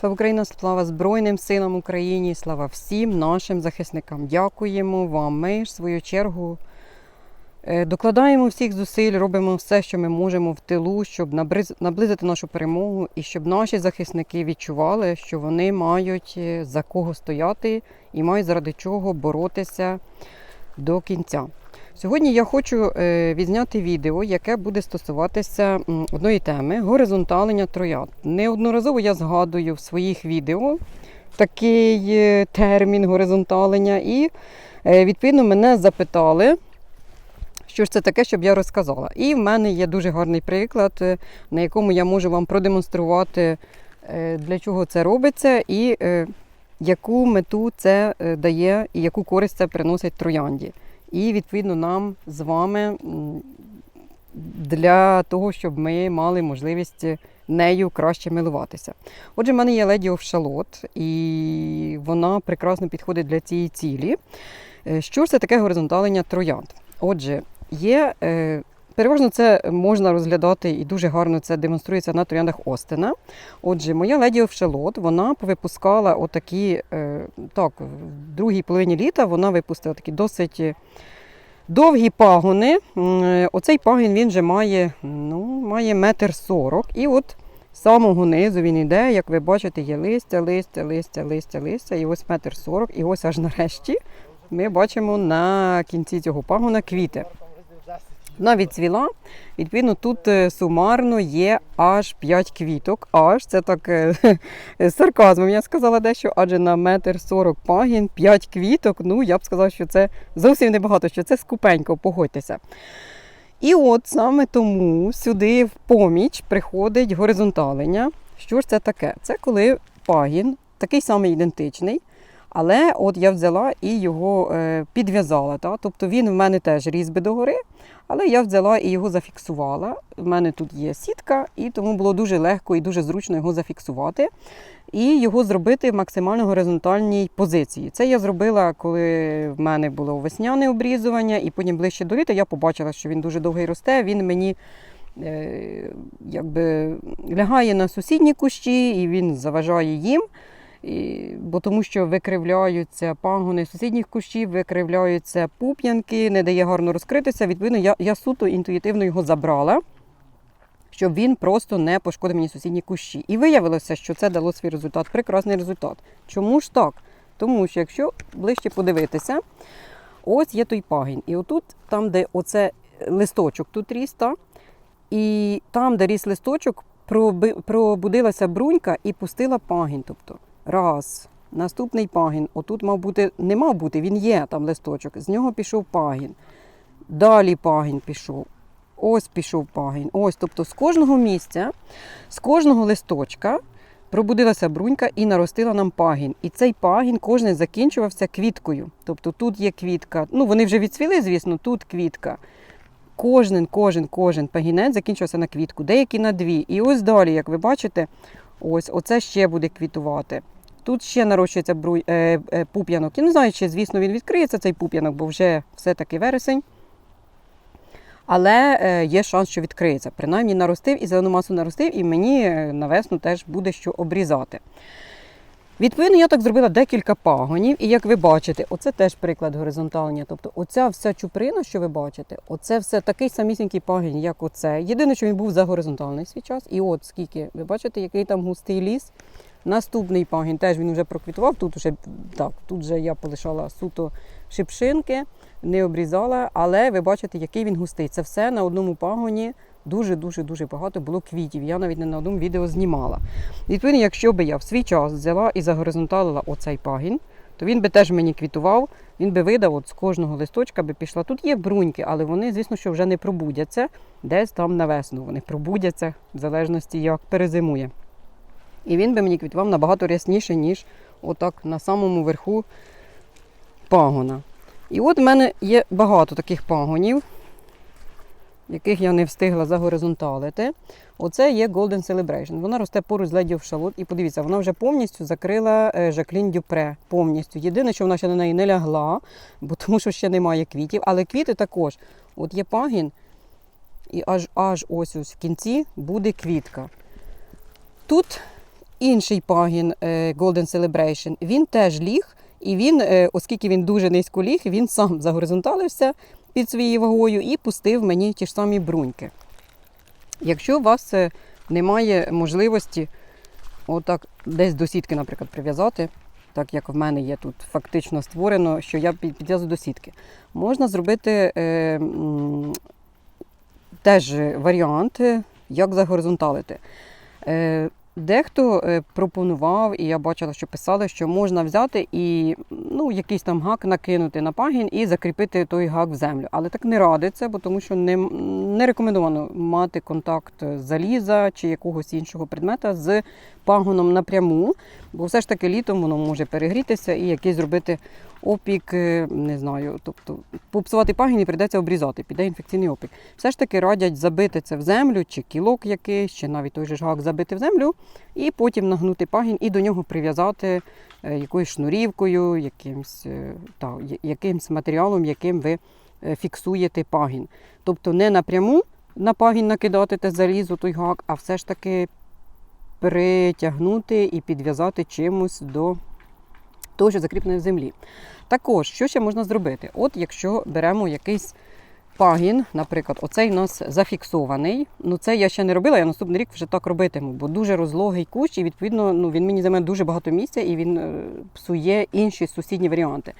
Слава Україна, слава Збройним силам України, слава всім нашим захисникам. Дякуємо вам. Ми ж в свою чергу е, докладаємо всіх зусиль, робимо все, що ми можемо в тилу, щоб наблизити нашу перемогу і щоб наші захисники відчували, що вони мають е, за кого стояти і мають заради чого боротися до кінця. Сьогодні я хочу е, відзняти відео, яке буде стосуватися одної теми горизонталення троянд. Неодноразово я згадую в своїх відео такий е, термін горизонталення, і е, відповідно мене запитали, що ж це таке, щоб я розказала. І в мене є дуже гарний приклад, на якому я можу вам продемонструвати, для чого це робиться, і яку мету це дає, і яку користь це приносить троянді. І відповідно нам з вами для того, щоб ми мали можливість нею краще милуватися. Отже, в мене є леді офшалот, і вона прекрасно підходить для цієї цілі. Е, Що ж це таке горизонталення троянд? Отже, є. е, Переважно це можна розглядати і дуже гарно це демонструється на трояндах Остена. Отже, моя леді Овшелот, вона повипускала отакі, е, так, в другій половині літа вона випустила такі досить е, довгі пагони. Е, Оцей пагін він вже має, ну, має метр сорок. І от з самого низу він йде, як ви бачите, є листя, листя, листя, листя, листя. І ось метр сорок. І ось аж нарешті ми бачимо на кінці цього пагона квіти. Вона відцвіла. Відповідно, тут е, сумарно є аж 5 квіток. Аж це так е, з сарказмом я сказала дещо, адже на метр 40 пагін 5 квіток. Ну, я б сказала, що це зовсім небагато, що це скупенько, погодьтеся. І от саме тому сюди в поміч приходить горизонталення. Що ж це таке? Це коли пагін такий самий ідентичний. Але от я взяла і його е, підв'язала. Тобто він в мене теж ріс би догори, але я взяла і його зафіксувала. У мене тут є сітка, і тому було дуже легко і дуже зручно його зафіксувати і його зробити в максимально горизонтальній позиції. Це я зробила, коли в мене було весняне обрізування, і потім ближче до літа я побачила, що він дуже довгий росте. Він мені е, якби лягає на сусідні кущі, і він заважає їм. І, бо тому що викривляються пагони сусідніх кущів, викривляються пуп'янки, не дає гарно розкритися. Відповідно, я, я суто інтуїтивно його забрала, щоб він просто не пошкодив мені сусідні кущі. І виявилося, що це дало свій результат. Прекрасний результат. Чому ж так? Тому що якщо ближче подивитися, ось є той пагін. І отут, там, де оце листочок тут ріс, та, і там, де ріс листочок, пробудилася брунька і пустила пагін. Тобто раз, наступний пагін. Отут мав бути, не мав бути, він є там листочок. З нього пішов пагін. Далі пагін пішов. Ось пішов пагін. Ось, тобто з кожного місця, з кожного листочка пробудилася брунька і наростила нам пагін. І цей пагін кожен закінчувався квіткою. Тобто тут є квітка. Ну, вони вже відцвіли, звісно, тут квітка. Кожен, кожен, кожен пагінець закінчився на квітку, деякі на дві. І ось далі, як ви бачите, ось оце ще буде квітувати. Тут ще нарощується бруй, е, е, пуп'янок. Я не знаю, чи, звісно, він відкриється цей пуп'янок, бо вже все-таки вересень. Але е, є шанс, що відкриється. Принаймні наростив і зелену масу наростив, і мені е, на весну теж буде що обрізати. Відповідно, я так зробила декілька пагонів, і як ви бачите, оце теж приклад горизонталення. Тобто, оця вся чуприна, що ви бачите, оце все такий самісінький пагін, як оце. Єдине, що він був за горизонтальний свій час. І от скільки, ви бачите, який там густий ліс. Наступний пагін теж він вже проквітував. Тут вже так, тут вже я полишала суто шипшинки, не обрізала, але ви бачите, який він густий. Це все на одному пагоні. Дуже-дуже дуже багато було квітів. Я навіть не на одному відео знімала. Відповідно, якщо би я в свій час взяла і загоризонталила оцей пагін, то він би теж мені квітував, він би видав от з кожного листочка би пішла. Тут є бруньки, але вони, звісно, що вже не пробудяться. Десь там на весну вони пробудяться, в залежності як перезимує. І він би мені квітував набагато рясніше, ніж отак на самому верху пагона. І от в мене є багато таких пагонів, яких я не встигла загоризонталити. Оце є Golden Celebration. Вона росте поруч з of Charlotte. І подивіться, вона вже повністю закрила Жаклін Дюпре. Повністю. Єдине, що вона ще на неї не лягла, бо тому що ще немає квітів. Але квіти також. От є пагін, і аж аж ось ось в кінці буде квітка. Тут інший пагін е, Golden Celebration, він теж ліг, і він, е, оскільки він дуже низько ліг, він сам загоризонталився під своєю вагою і пустив мені ті ж самі бруньки. Якщо у вас е, немає можливості отак десь до сітки, наприклад, прив'язати, так як в мене є тут фактично створено, що я під- підв'язую до сітки, можна зробити е, теж варіант, як загоризонталити. Дехто е, пропонував, і я бачила, що писали, що можна взяти і ну, якийсь там гак накинути на пагін і закріпити той гак в землю. Але так не радиться, бо тому що не, не рекомендовано мати контакт заліза чи якогось іншого предмета з пагоном напряму, бо все ж таки літом воно може перегрітися і якийсь зробити опік, е, не знаю, тобто попсувати пагін і прийдеться обрізати, піде інфекційний опік. Все ж таки радять забити це в землю, чи кілок якийсь, чи навіть той же ж гак забити в землю, і потім нагнути пагін і до нього прив'язати е, якоюсь шнурівкою, якимсь, е, та, якимсь матеріалом, яким ви фіксуєте пагін. Тобто не напряму на пагін накидати те залізо, той гак, а все ж таки притягнути і підв'язати чимось до того, що закріплене в землі. Також, що ще можна зробити? От якщо беремо якийсь пагін, наприклад, оцей у нас зафіксований. Ну це я ще не робила, я наступний рік вже так робитиму, бо дуже розлогий кущ, і відповідно ну, він мені займає дуже багато місця і він е, псує інші сусідні варіанти.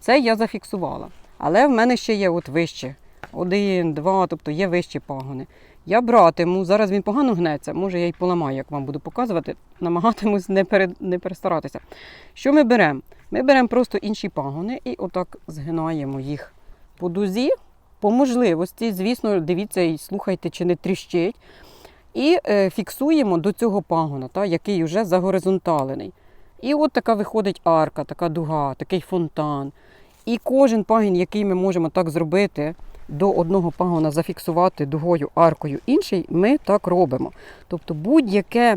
Це я зафіксувала. Але в мене ще є от вище. Один, два, тобто є вищі пагони. Я братиму, зараз він погано гнеться, може я й поламаю, як вам буду показувати. Намагатимусь не, пере, не перестаратися. Що ми беремо? Ми беремо просто інші пагони і отак згинаємо їх по дузі. По можливості, звісно, дивіться і слухайте, чи не тріщить. І е, фіксуємо до цього пагона, та, який вже загоризонталений. І от така виходить арка, така дуга, такий фонтан. І кожен пагін, який ми можемо так зробити, до одного пагона зафіксувати дугою, аркою інший, ми так робимо. Тобто будь-яке,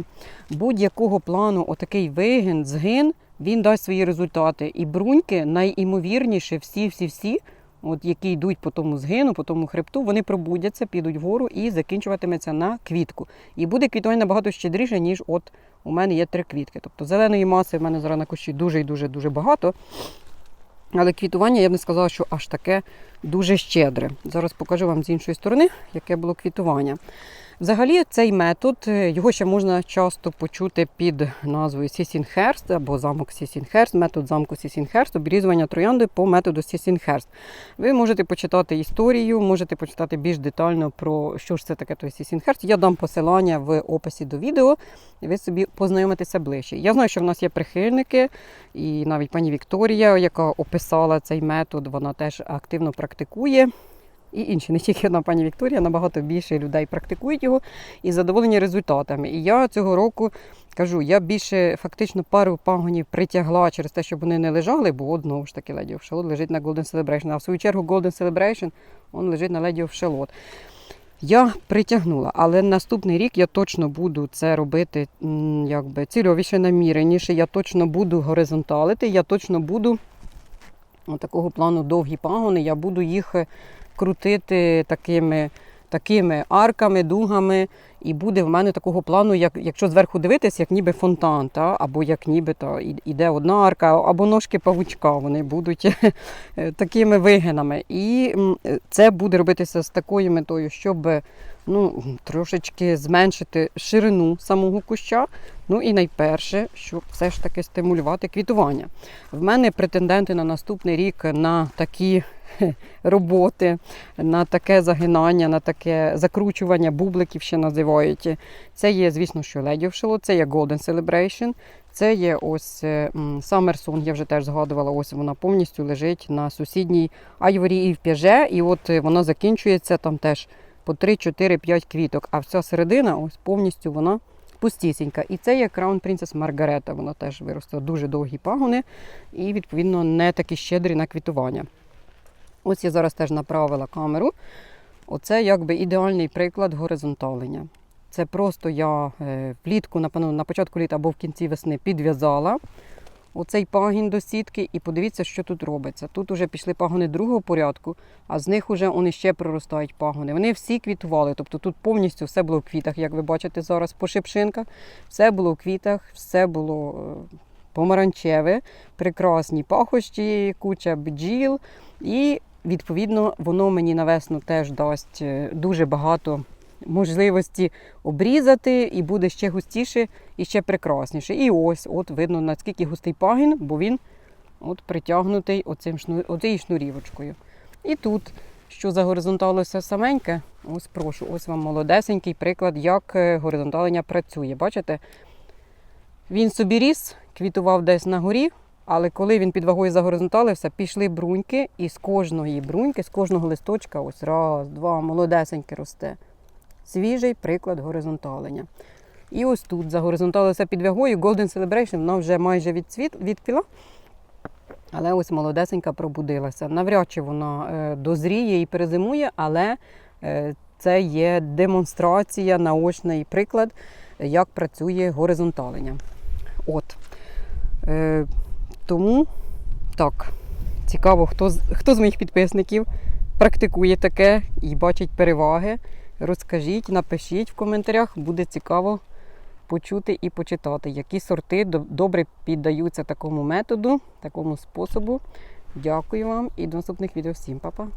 будь-якого плану отакий вигин, згин, він дасть свої результати. І бруньки найімовірніше, всі-всі-всі, от які йдуть по тому згину, по тому хребту, вони пробудяться, підуть вгору і закінчуватиметься на квітку. І буде квітування набагато щедріше, ніж от у мене є три квітки. Тобто зеленої маси в мене зараз на кущі дуже і дуже дуже багато. Але квітування я б не сказала, що аж таке дуже щедре. Зараз покажу вам з іншої сторони, яке було квітування. Взагалі, цей метод, е, його ще можна часто почути під назвою Сісінхерст або замок Сісінхерст, метод замку Сісінхерст, обрізування троянди по методу Сісінхерст. Ви можете почитати історію, можете почитати більш детально про що ж це таке той Сісінхерст. Я дам посилання в описі до відео, і ви собі познайомитеся ближче. Я знаю, що в нас є прихильники, і навіть пані Вікторія, яка описала цей метод, вона теж активно практикує. І інші, не тільки одна пані Вікторія, набагато більше людей практикують його і задоволені результатами. І я цього року кажу, я більше фактично пару пагонів притягла через те, щоб вони не лежали, бо одного ж таки Lady of лежить на Golden Celebration. А в свою чергу Golden Celebration він лежить на Lady of. Я притягнула, але наступний рік я точно буду це робити якби цільовіше наміреніше. Я точно буду горизонталити, я точно буду такого плану довгі пагони, я буду їх е, крутити такими, такими арками, дугами. І буде в мене такого плану, як, якщо зверху дивитись, як ніби фонтан, та? або як ніби та, іде одна арка, або ножки павучка, вони будуть такими вигинами. І це буде робитися з такою метою, щоб ну, трошечки зменшити ширину самого куща. Ну і найперше, щоб все ж таки стимулювати квітування. В мене претенденти на наступний рік на такі роботи, на таке загинання, на таке закручування бубликів ще називають. Це є, звісно, що Shalot, це є Golden Celebration, це є ось е, Summer Song, я вже теж згадувала, ось вона повністю лежить на сусідній айворі і в п'яже, і от е, вона закінчується там теж по 3, 4, 5 квіток, а вся середина ось повністю вона пустісінька. І це є Crown Princess Маргарета, вона теж виросла дуже довгі пагони і, відповідно, не такі щедрі на квітування. Ось я зараз теж направила камеру. Оце якби ідеальний приклад горизонталення. Це просто я е, влітку, напевно, на початку літа або в кінці весни підв'язала. Оцей пагін до сітки і подивіться, що тут робиться. Тут вже пішли пагони другого порядку, а з них вже вони ще проростають пагони. Вони всі квітували, тобто тут повністю все було в квітах, як ви бачите зараз по шипшинках. Все було в квітах, все було е, помаранчеве, прекрасні пахощі, куча бджіл. І відповідно воно мені на весну теж дасть е, дуже багато можливості обрізати, і буде ще густіше і ще прекрасніше. І ось, от видно, наскільки густий пагін, бо він от притягнутий оцим шну... оцією шнурівочкою. І тут, що загоризонталося саменьке, ось прошу, ось вам молодесенький приклад, як е, горизонталення працює. Бачите? Він собі ріс, квітував десь на горі, але коли він під вагою загоризонталився, пішли бруньки, і з кожної бруньки, з кожного листочка, ось раз, два, молодесеньке росте. Свіжий приклад горизонталення. І ось тут загоризонталися під вагою Golden Celebration, вона вже майже відцвіт, відпіла. Але ось молодесенька пробудилася. Навряд чи вона е, дозріє і перезимує, але е, це є демонстрація, наочний приклад, як працює горизонталення. От. Е, тому так, цікаво, хто, хто з моїх підписників практикує таке і бачить переваги. Розкажіть, напишіть в коментарях, буде цікаво почути і почитати, які сорти добре піддаються такому методу, такому способу. Дякую вам і до наступних відео. Всім па-па!